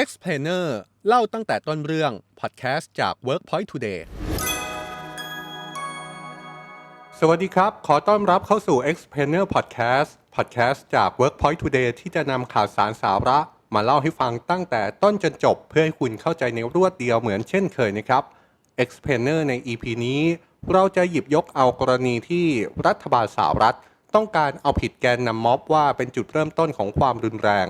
Explainer เล่าตั้งแต่ต้นเรื่องพอดแคสต์จาก Workpoint Today สวัสดีครับ ขอต้อนรับเข้าสู่ Explainer Podcast Podcast จาก Workpoint Today ที่จะนำข่าวสารสาระมาเล่าให้ฟังตั้งแต่ต้นจนจบ เพื่อให้คุณเข้าใจในรวดเดียวเหมือนเช่นเคยนะครับ Explainer ใน EP นี้ เราจะหยิบยกเอากรณีที่รัฐบาลสหรัฐ ต้องการเอาผิดแกนนำม็อบว่าเป็นจุดเริ่มต้นของความรุนแรง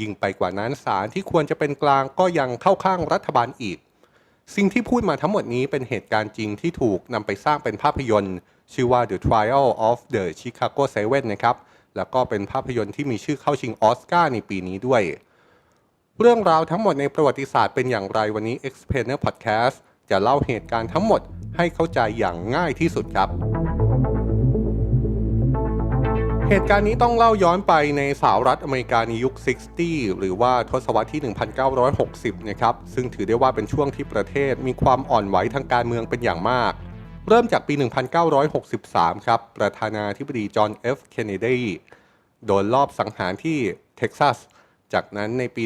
ยิ่งไปกว่านั้นศาลที่ควรจะเป็นกลางก็ยังเข้าข้างรัฐบาลอีก สิ่งที่พูดมาทั้งหมดนี้เป็นเหตุการณ์จริงที่ถูกนำไปสร้างเป็นภาพยนตร์ ชื่อว่า The Trial of the Chicago Seven นะครับ แล้วก็เป็นภาพยนตร์ที่มีชื่อเข้าชิงออสการ์ในปีนี้ด้วย เรื่องราวทั้งหมดในประวัติศาสตร์เป็นอย่างไรวันนี้ Explainer Podcast จะเล่าเหตุการณ์ทั้งหมดให้เข้าใจอย่างง่ายที่สุดครับ เหตุการณ์นี้ต้องเล่าย้อนไปในสหรัฐอเมริกาในยุค 60 หรือว่าทศวรรษที่ 1960 นะครับ ซึ่งถือได้ว่าเป็นช่วงที่ประเทศมีความอ่อนไหวทางการเมืองเป็นอย่างมาก เริ่มจากปี 1963 ครับ ประธานาธิบดีจอห์นเอฟเคนเนดีโดนลอบสังหารที่เท็กซัส จากนั้นในปี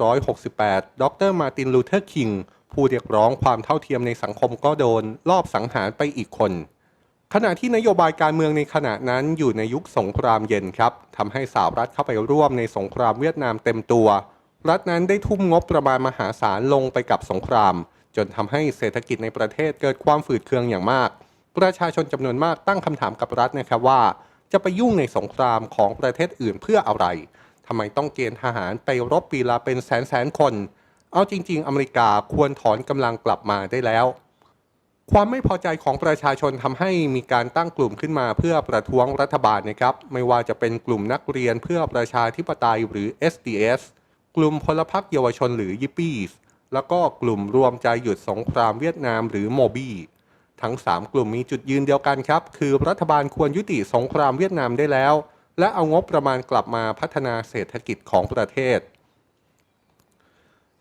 1968 ดรมาร์ตินลูเทอร์คิงผู้เรียกร้องความเท่าเทียมในสังคมก็โดนลอบสังหารไปอีกคน ขณะที่นโยบายการเมืองในขณะนั้นอยู่ในยุคสงครามเย็นครับทำให้สหรัฐเข้าไปร่วมในสงครามเวียดนามเต็มตัว รัฐนั้นได้ทุ่มงบประมาณมหาศาลลงไปกับสงคราม จนทำให้เศรษฐกิจในประเทศเกิดความฝืดเคืองอย่างมาก ประชาชนจำนวนมากตั้งคำถามกับรัฐนะครับว่า จะไปยุ่งในสงครามของประเทศอื่นเพื่ออะไรทำไมต้องเกณฑ์ทหารไปรบปีละเป็นแสนแสนคน เอาจริง ๆ อเมริกาควรถอนกำลังกลับมาได้แล้ว ความไม่พอใจของประชาชนทำให้มีการตั้งกลุ่มขึ้นมาเพื่อประท้วงรัฐบาลนะครับ ไม่ว่าจะเป็นกลุ่มนักเรียนเพื่อประชาธิปไตยหรือ SDS กลุ่มพลพรรคเยาวชนหรือยิปปี้แล้วก็กลุ่มรวมใจหยุดสงครามเวียดนามหรือโมบีทั้ง 3 กลุ่มมีจุดยืนเดียวกันครับ คือรัฐบาลควรยุติสงครามเวียดนามได้แล้ว และเอางบประมาณกลับมาพัฒนาเศรษฐกิจของประเทศ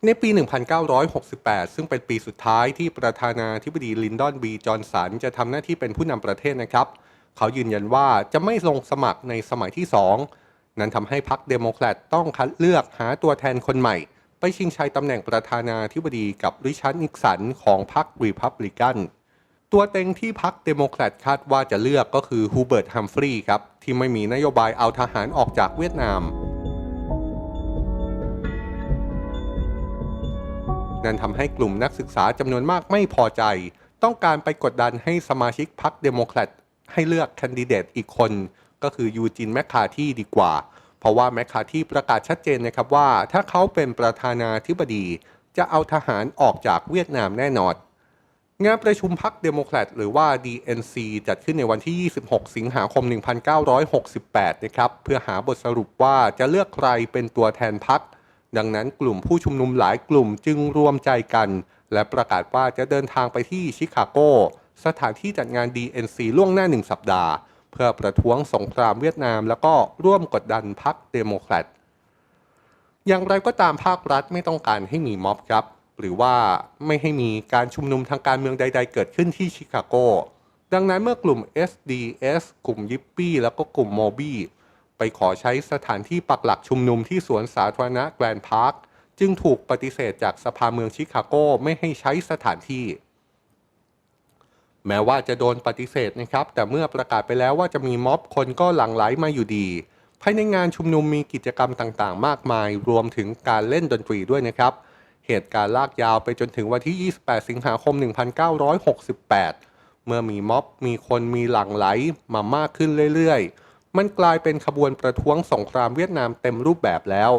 ในปี 1968 ซึ่งเป็นปีสุดท้ายที่ประธานาธิบดีลินดอนบีจอห์นสันจะทำหน้าที่เป็นผู้นำประเทศนะครับ เขายืนยันว่าจะไม่ลงสมัครในสมัยที่ 2 นั้นทำให้พรรคเดโมแครตต้องคัดเลือกหาตัวแทนคนใหม่ ไปชิงชัยตำแหน่งประธานาธิบดีกับริชาร์ดนิกสันของพรรครีพับลิกันตัวเต็งที่พรรคเดโมแครตคาดว่าจะเลือกก็คือฮูเบิร์ตฮัมฟรีย์ครับที่ไม่มีนโยบายเอาทหารออกจากเวียดนาม นั่นทำให้กลุ่มนักศึกษาจำนวนมากไม่พอใจ ต้องการไปกดดันให้สมาชิกพรรคเดโมแครตให้เลือกแคนดิเดตอีกคน ก็คือยูจินแมคคาที่ดีกว่า เพราะว่าแมคคาที่ประกาศชัดเจนนะครับว่า ถ้าเขาเป็นประธานาธิบดี จะเอาทหารออกจากเวียดนามแน่นอนงานประชุมพรรคเดโมแครตหรือว่า DNC จัดขึ้นในวันที่ 26 สิงหาคม 1968 นะครับ เพื่อหาบทสรุปว่าจะเลือกใครเป็นตัวแทนพรรค ดังนั้นกลุ่มผู้ชุมนุมหลายกลุ่มจึงรวมใจกัน และประกาศว่าจะเดินทางไปที่ชิคาโก สถานที่จัดงาน DNC ล่วงหน้าหนึ่งสัปดาห์ เพื่อประท้วงสงครามเวียดนาม แล้วก็ร่วมกดดันพรรคเดโมแครตอย่างไรก็ตามภาครัฐไม่ต้องการให้มีม็อบครับ หรือว่าไม่ให้มีการชุมนุมทางการเมืองใด ๆ เกิดขึ้นที่ชิคาโก ดังนั้นเมื่อกลุ่ม SDS กลุ่มยิปปี้แล้วก็กลุ่มโมบี้ ไปขอใช้สถานที่ปักหลักชุมนุมที่สวนสาธารณะแกรนด์พาร์ค จึงถูกปฏิเสธจากสภาเมืองชิคาโกไม่ให้ใช้สถานที่ แม้ว่าจะโดนปฏิเสธนะครับ แต่เมื่อประกาศไปแล้วว่าจะมีม็อบคนก็หลั่งไหลมาอยู่ดี ภายในงานชุมนุมมีกิจกรรมต่างๆ มากมาย รวมถึงการเล่นดนตรีด้วยนะครับ เหตุการณ์ลากยาวไปจนถึงวันที่ 28 สิงหาคม 1968 เมื่อมีม็อบมีคนมีหลั่งไหลมามากขึ้นเรื่อยๆ มันกลายเป็นขบวนประท้วงสงครามเวียดนามเต็มรูปแบบแล้ว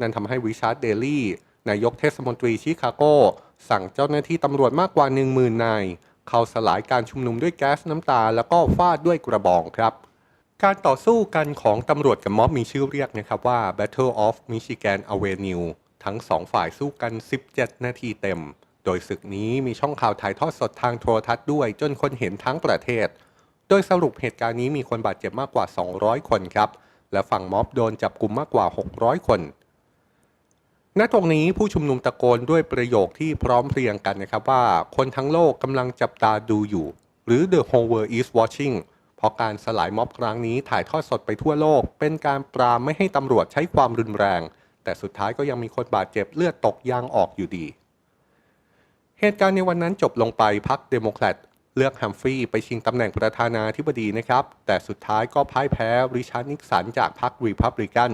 นั่นทำให้ริชาร์ดเดลี่นายกเทศมนตรีชิคาโก สั่งเจ้าหน้าที่ตำรวจมากกว่า 10,000นายเข้าสลายการชุมนุมด้วยแก๊สน้ำตา แล้วก็ฟาดด้วยกระบองครับ การต่อสู้กันของตำรวจกับม็อบมีชื่อเรียกนะครับว่า Battle of Michigan Avenue ทั้งสองฝ่ายสู้กัน 17 นาทีเต็ม โดยศึกนี้มีช่องข่าวถ่ายทอดสดทางโทรทัศน์ด้วย จนคนเห็นทั้งประเทศ โดยสรุปเหตุการณ์นี้มีคนบาดเจ็บมากกว่า 200 คนครับ และฝั่งม็อบโดนจับกลุ่มมากกว่า 600 คน ณ ตรงนี้ผู้ชุมนุมตะโกนด้วยประโยคที่พร้อมเพรียงกันนะครับว่า คนทั้งโลกกำลังจับตาดูอยู่ หรือ the whole world is watching เพราะการสลายม็อบครั้งนี้ถ่ายทอดสดไปทั่วโลก เป็นการปรามไม่ให้ตำรวจใช้ความรุนแรง แต่สุดท้ายก็ยังมีคนบาดเจ็บเลือดตกยางออกอยู่ดี เหตุการณ์ในวันนั้นจบลงไปพรรคเดโมแครต เลือกแฮมฟรีย์ไปชิงตำแหน่งประธานาธิบดีนะครับ แต่สุดท้ายก็พ่ายแพ้ริชาร์ดนิกสันจากพรรครีพับลิกัน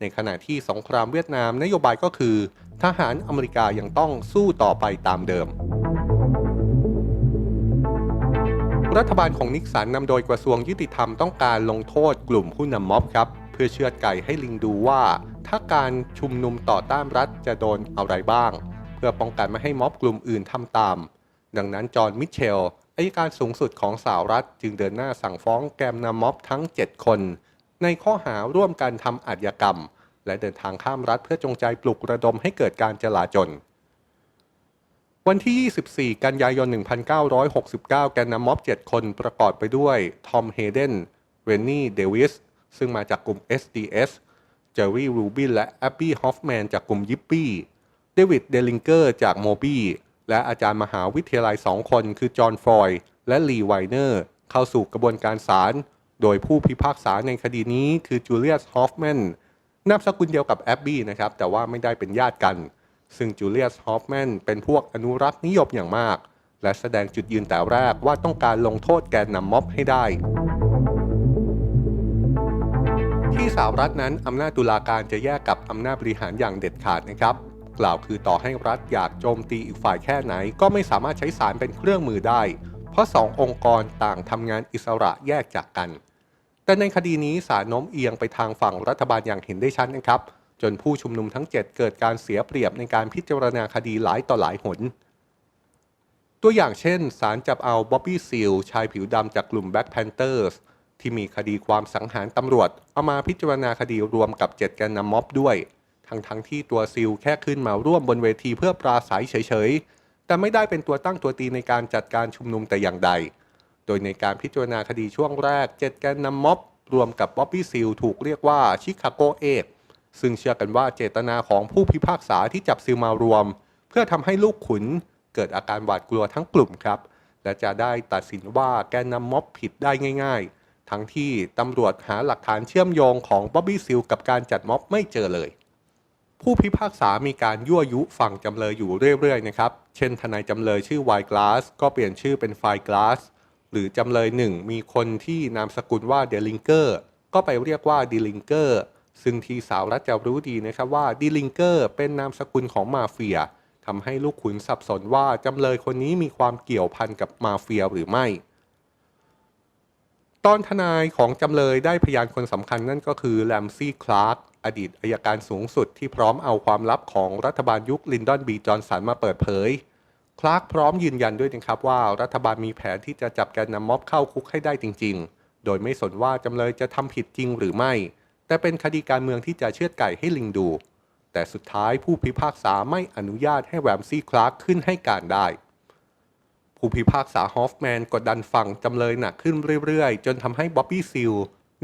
ในขณะที่สงครามเวียดนามนโยบายก็คือ ทหารอเมริกายังต้องสู้ต่อไปตามเดิม รัฐบาลของนิกสันนำโดยกระทรวงยุติธรรมต้องการลงโทษกลุ่มผู้นำม็อบครับ เพื่อเชือดไก่ให้ลิงดูว่า ถ้าการชุมนุมต่อต้านรัฐจะโดนอะไรบ้าง เพื่อป้องกันไม่ให้ม็อบกลุ่มอื่นทำตาม ดังนั้นจอห์นมิเชล อายการสูงสุดของสหรัฐจึงเดินหน้าสั่งฟ้องแกมนำม็อบทั้ง 7 คน ในข้อหาร่วมกันทำอาชญากรรม และเดินทางข้ามรัฐเพื่อจงใจปลุกระดมให้เกิดการจลาจลวันที่ 24 กันยายน 1969 แกนนำม็อบ 7 คนประกอบไปด้วย ทอม เฮเดนเรนนี่ เดวิส ซึ่งมาจากกลุ่ม SDS เจอร์รี่ รูบิน และแอบบี้ ฮอฟแมน จากกลุ่มยิปปี้ เดวิด เดลิงเกอร์ จากโมบี้ และอาจารย์มหาวิทยาลัยสองคนคือจอห์นฟอยด์และลีไวเนอร์ เข้าสู่กระบวนการศาลโดยผู้พิพากษาในคดีนี้คือจูเลียสฮอฟแมนนามสกุลเดียวกับแอบบี้นะครับ แต่ว่าไม่ได้เป็นญาติกัน ซึ่งจูเลียสฮอฟแมนเป็นพวกอนุรักษ์นิยมอย่างมาก และแสดงจุดยืนแต่แรกว่าต้องการลงโทษแกนนำม็อบให้ได้ ที่สหรัฐนั้นอำนาจตุลาการจะแยกกับอำนาจบริหารอย่างเด็ดขาดนะครับ กล่าวคือต่อให้รัฐอยากโจมตีอีกฝ่ายแค่ไหน ก็ไม่สามารถใช้ศาลเป็นเครื่องมือได้ เพราะสององค์กรต่างทำงานอิสระแยกจากกัน แต่ในคดีนี้ศาลโน้มเอียงไปทางฝั่งรัฐบาลอย่างเห็นได้ชัดนะครับ จนผู้ชุมนุมทั้ง 7 เกิดการเสียเปรียบในการพิจารณาคดีหลายต่อหลายหนตัวอย่างเช่นศาลจับเอาบ๊อบบี้ซิลชายผิวดำจากกลุ่ม Black Panthers ที่มีคดีความสังหารตำรวจ เอามาพิจารณาคดีรวมกับ 7 แกนนำม็อบด้วย ทั้งทั้งที่ตัวซิลแค่ขึ้นมาร่วมบนเวทีเพื่อปราศัยเฉยๆ แต่ไม่ได้เป็นตัวตั้งตัวตีในการจัดการชุมนุมแต่อย่างใด โดยในการพิจารณาคดีช่วงแรก7แกนนำม็อบรวมกับบ๊อบบี้ซิลถูกเรียกว่าชิคาโกเอกซึ่งเชื่อกันว่าเจตนาของผู้พิพากษาที่จับซิลมารวม เพื่อทำให้ลูกขุนเกิดอาการหวาดกลัวทั้งกลุ่มครับ และจะได้ตัดสินว่าแกนนำม็อบผิดได้ง่าย ๆ ทั้งที่ตำรวจหาหลักฐานเชื่อมโยงของบ๊อบบี้ซิลกับการจัดม็อบไม่เจอเลย ผู้พิพากษามีการยั่วยุฝั่งจำเลยอยู่เรื่อยๆนะครับ เช่นทนายจำเลยชื่อไวกลาสก็เปลี่ยนชื่อเป็นไฟกลาสหรือจำเลยหนึ่งมีคนที่นามสกุลว่าเดลิงเกอร์ก็ไปเรียกว่าดิลิงเกอร์ซึ่งทีสาวรัฐจะรู้ดีนะครับว่าดิลิงเกอร์เป็นนามสกุลของมาเฟียทำให้ลูกขุนสับสนว่าจำเลยคนนี้มีความเกี่ยวพันกับมาเฟียหรือไม่ตอนทนายของจำเลยได้พยานคนสำคัญนั่นก็คือแลมซี่ คลาร์ก อดีตอายการสูงสุดที่พร้อมเอาความลับของรัฐบาลยุคลินดอนบีจอนสันมาเปิดเผย คลาร์กพร้อมยืนยันด้วยนะครับว่ารัฐบาลมีแผนที่จะจับแกนนำม็อบเข้าคุกให้ได้จริง ๆ โดยไม่สนว่าจำเลยจะทำผิดจริงหรือไม่ แต่เป็นคดีการเมืองที่จะเชือดไก่ให้ลิงดู แต่สุดท้ายผู้พิพากษาไม่อนุญาตให้แรมซี่คลาร์กขึ้นให้การได้ผู้พิพากษาฮอฟแมนกดดันฝั่งจำเลยหนักขึ้นเรื่อยๆ จนทำให้บ๊อบบี้ซิล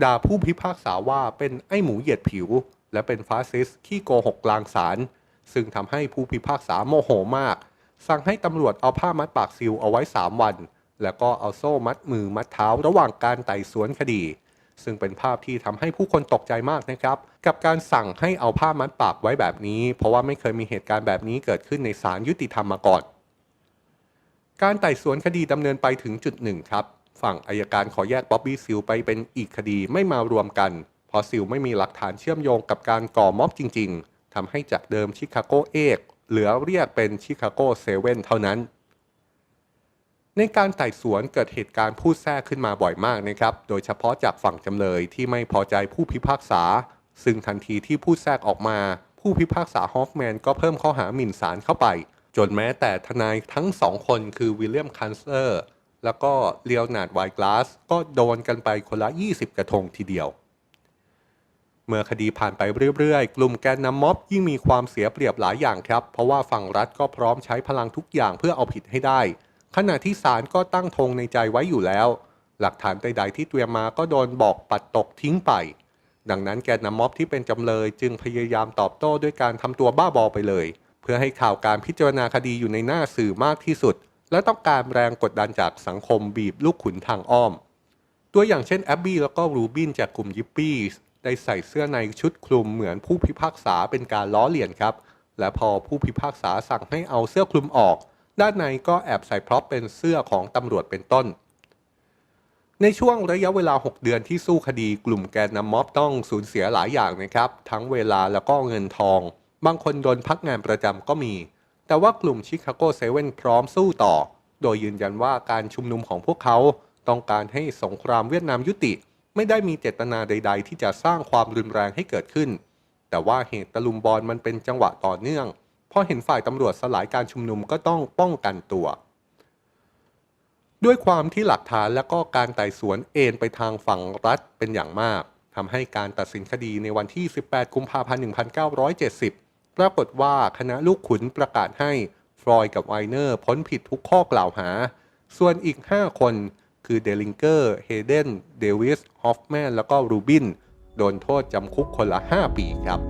ด่าผู้พิพากษาว่าเป็นไอ้หมูเหยียดผิว และเป็นฟาสซิสต์ขี้โกหกกลางศาลซึ่งทำให้ผู้พิพากษาโมโหมาก สั่งให้ตำรวจเอาผ้ามัดปากซิลเอาไว้ 3 วัน แล้วก็เอาโซ่มัดมือมัดเท้าระหว่างการไต่สวนคดี ซึ่งเป็นภาพที่ทำให้ผู้คนตกใจมากนะครับ กับการสั่งให้เอาผ้ามัดปากไว้แบบนี้ เพราะว่าไม่เคยมีเหตุการณ์แบบนี้เกิดขึ้นในศาลยุติธรรมมาก่อนการไต่สวนคดีดำเนินไปถึงจุดหนึ่งครับ ฝั่งอายการขอแยกบ๊อบบี้ซิลไปเป็นอีกคดีไม่มารวมกัน เพราะซิลไม่มีหลักฐานเชื่อมโยงกับการก่อม็อบจริง ๆทำให้จากเดิมชิคาโกเอกเหลือเรียกเป็นชิคาโกเซเว่นเท่านั้น ในการไต่สวนเกิดเหตุการณ์พูดแทรกขึ้นมาบ่อยมากนะครับ โดยเฉพาะจากฝั่งจำเลยที่ไม่พอใจผู้พิพากษา ซึ่งทันทีที่พูดแทรกออกมา ผู้พิพากษาฮอฟแมนก็เพิ่มข้อหาหมิ่นศาลเข้าไป จนแม้แต่ทนายทั้งสองคนคือวิลเลียมคันเซอร์ แล้วก็เลียวนาดไวกลาสก็โดนกันไปคนละ 20 กระทงทีเดียว เมื่อคดีผ่านไปเรื่อยๆ กลุ่มแกนนำม็อบยิ่งมีความเสียเปรียบหลายอย่างครับ เพราะว่าฝั่งรัฐก็พร้อมใช้พลังทุกอย่างเพื่อเอาผิดให้ได้ ขณะที่ศาลก็ตั้งธงในใจไว้อยู่แล้ว หลักฐานใดๆที่เตรียมมาก็โดนบอกปัดตกทิ้งไป ดังนั้นแกนนำม็อบที่เป็นจำเลยจึงพยายามตอบโต้ด้วยการทำตัวบ้าบอไปเลย เพื่อให้ข่าวการพิจารณาคดีอยู่ในหน้าสื่อมากที่สุด และต้องการแรงกดดันจากสังคมบีบลูกขุนทางอ้อม ตัวอย่างเช่นแอบบี้แล้วก็รูบินจากกลุ่มยิปปี้ได้ใส่เสื้อในชุดคลุมเหมือนผู้พิพากษาเป็นการล้อเลียนครับ และพอผู้พิพากษาสั่งให้เอาเสื้อคลุมออก ด้านในก็แอบใส่พร็อพเป็นเสื้อของตำรวจเป็นต้น ในช่วงระยะเวลา 6 เดือนที่สู้คดีกลุ่มแกนนำม็อบต้องสูญเสียหลายอย่างนะครับ ทั้งเวลาแล้วก็เงินทอง บางคนโดนพักงานประจำก็มี แต่ว่ากลุ่มชิคาโกเซเว่นพร้อมสู้ต่อ โดยยืนยันว่าการชุมนุมของพวกเขาต้องการให้สงครามเวียดนามยุติ ไม่ได้มีเจตนาใด ๆ ที่จะสร้างความรุนแรงให้เกิดขึ้น แต่ว่าเหตุตะลุมบอลมันเป็นจังหวะต่อเนื่องพอเห็นฝ่ายตำรวจสลายการชุมนุมก็ต้องป้องกันตัว ด้วยความที่หลักฐานและก็การไต่สวนเอ็นไปทางฝั่งรัฐเป็นอย่างมากทำให้การตัดสินคดีในวันที่ 18 กุมภาพันธ์ 1970 ปรากฏว่าคณะลูกขุนประกาศให้ฟรอยกับไวเนอร์พ้นผิดทุกข้อกล่าวหา ส่วนอีก 5 คนคือเดลิงเกอร์เฮเดนเดวิสฮอฟแมนแล้วก็รูบิน โดนโทษจำคุกคนละ 5 ปีครับ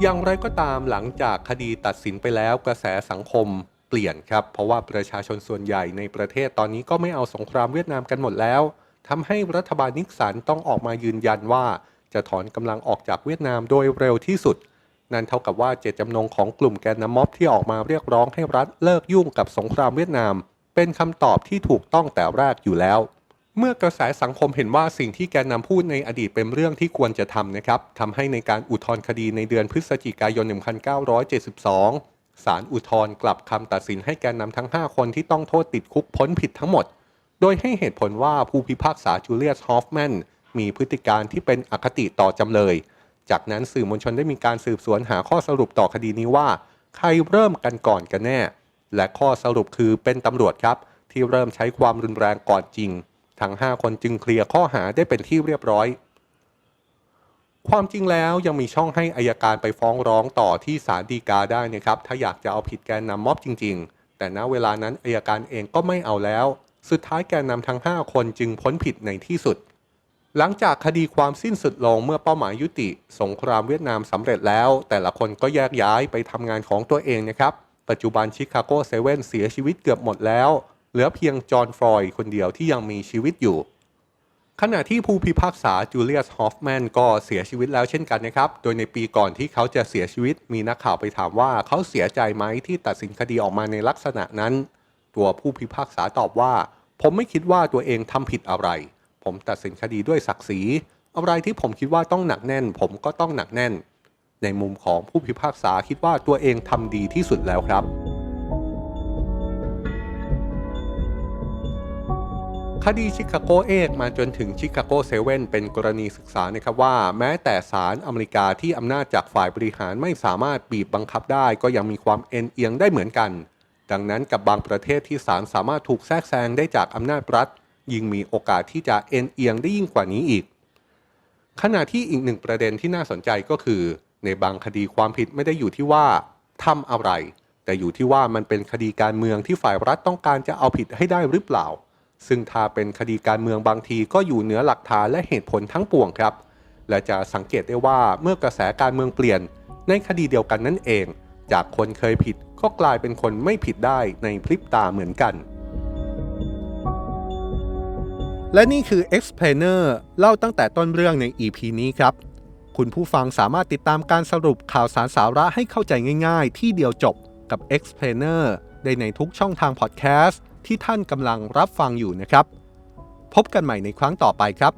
อย่างไรก็ตามหลังจากคดีตัดสินไปแล้วกระแสสังคมเปลี่ยนครับ เพราะว่าประชาชนส่วนใหญ่ในประเทศตอนนี้ก็ไม่เอาสงครามเวียดนามกันหมดแล้วทำให้รัฐบาลนิกสันต้องออกมายืนยันว่า จะถอนกำลังออกจากเวียดนามโดยเร็วที่สุด นั่นเท่ากับว่าเจตจำนงของกลุ่มแกนนำม็อบที่ออกมาเรียกร้องให้รัฐเลิกยุ่งกับสงครามเวียดนาม เป็นคำตอบที่ถูกต้องแต่แรกอยู่แล้ว เมื่อกระแสสังคมเห็นว่าสิ่งที่แกนนำพูดในอดีตเป็นเรื่องที่ควรจะทำนะครับทำให้ในการอุทธรณ์คดีในเดือนพฤศจิกายน 1972 ศาลอุทธรณ์กลับคำตัดสินให้แกนนำทั้ง 5 คนที่ต้องโทษติดคุกพ้นผิดทั้งหมด โดยให้เหตุผลว่าผู้พิพากษาจูเลียสฮอฟแมน มีพฤติการที่เป็นอคติต่อจำเลย จากนั้นสื่อมวลชนได้มีการสืบสวนหาข้อสรุปต่อคดีนี้ว่า ใครเริ่มกันก่อนกันแน่ และข้อสรุปคือเป็นตำรวจครับ ที่เริ่มใช้ความรุนแรงก่อนจริง ทั้ง 5 คนจึงเคลียร์ข้อหาได้เป็นที่เรียบร้อย ความจริงแล้วยังมีช่องให้อายการไปฟ้องร้องต่อที่ศาลฎีกาได้นะครับ ถ้าอยากจะเอาผิดแกนนำม็อบจริง ๆ แต่ณเวลานั้นอายการเองก็ไม่เอาแล้ว สุดท้ายแกนนำทั้ง 5 คนจึงพ้นผิดในที่สุด หลังจากคดีความสิ้นสุดลงเมื่อเป้าหมายยุติ สงครามเวียดนามสำเร็จแล้ว แต่ละคนก็แยกย้ายไปทำงานของตัวเองนะครับ ปัจจุบันชิคาโกเซเว่นเสียชีวิตเกือบหมดแล้ว เหลือเพียงจอห์นฟรอยคนเดียวที่ยังมีชีวิตอยู่ ขณะที่ผู้พิพากษาจูเลียสฮอฟแมนก็เสียชีวิตแล้วเช่นกันนะครับ โดยในปีก่อนที่เขาจะเสียชีวิต มีนักข่าวไปถามว่าเขาเสียใจไหมที่ตัดสินคดีออกมาในลักษณะนั้น ตัวผู้พิพากษาตอบว่า ผมไม่คิดว่าตัวเองทำผิดอะไร ผมตัดสินคดีด้วยศักดิ์ศรีอะไรที่ผมคิดว่าต้องหนักแน่น ผมก็ต้องหนักแน่น ในมุมของผู้พิพากษาคิดว่าตัวเองทำดีที่สุดแล้วครับ คดีชิคาโกเอกมาจนถึงชิคาโกเซเว่นเป็นกรณีศึกษานะครับว่า แม้แต่ศาลอเมริกาที่อำนาจจากฝ่ายบริหารไม่สามารถบีบบังคับได้ ก็ยังมีความเอ็นเอียงได้เหมือนกัน ดังนั้นกับบางประเทศที่ศาลสามารถถูกแทรกแซงได้จากอำนาจรัฐ ยิ่งมีโอกาสที่จะเอ็นเอียงได้ยิ่งกว่านี้อีก ขณะที่อีกหนึ่งประเด็นที่น่าสนใจก็คือ ในบางคดีความผิดไม่ได้อยู่ที่ว่าทำอะไร แต่อยู่ที่ว่ามันเป็นคดีการเมืองที่ฝ่ายรัฐต้องการจะเอาผิดให้ได้หรือเปล่า ซึ่งถ้าเป็นคดีการเมืองบางทีก็อยู่เหนือหลักฐานและเหตุผลทั้งปวงครับ และจะสังเกตได้ว่าเมื่อกระแสการเมืองเปลี่ยน ในคดีเดียวกันนั่นเอง จากคนเคยผิดก็กลายเป็นคนไม่ผิดได้ในพริบตาเหมือนกัน และนี่คือ Explainer เล่าตั้งแต่ต้นเรื่องใน EP นี้ครับ คุณผู้ฟังสามารถติดตามการสรุปข่าวสารสาระให้เข้าใจง่ายๆ ที่เดียวจบกับ Explainer ได้ในทุกช่องทางพอดแคสต์ที่ท่านกำลังรับฟังอยู่นะครับ พบกันใหม่ในครั้งต่อไปครับ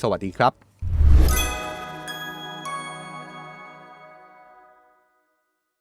สวัสดีครับ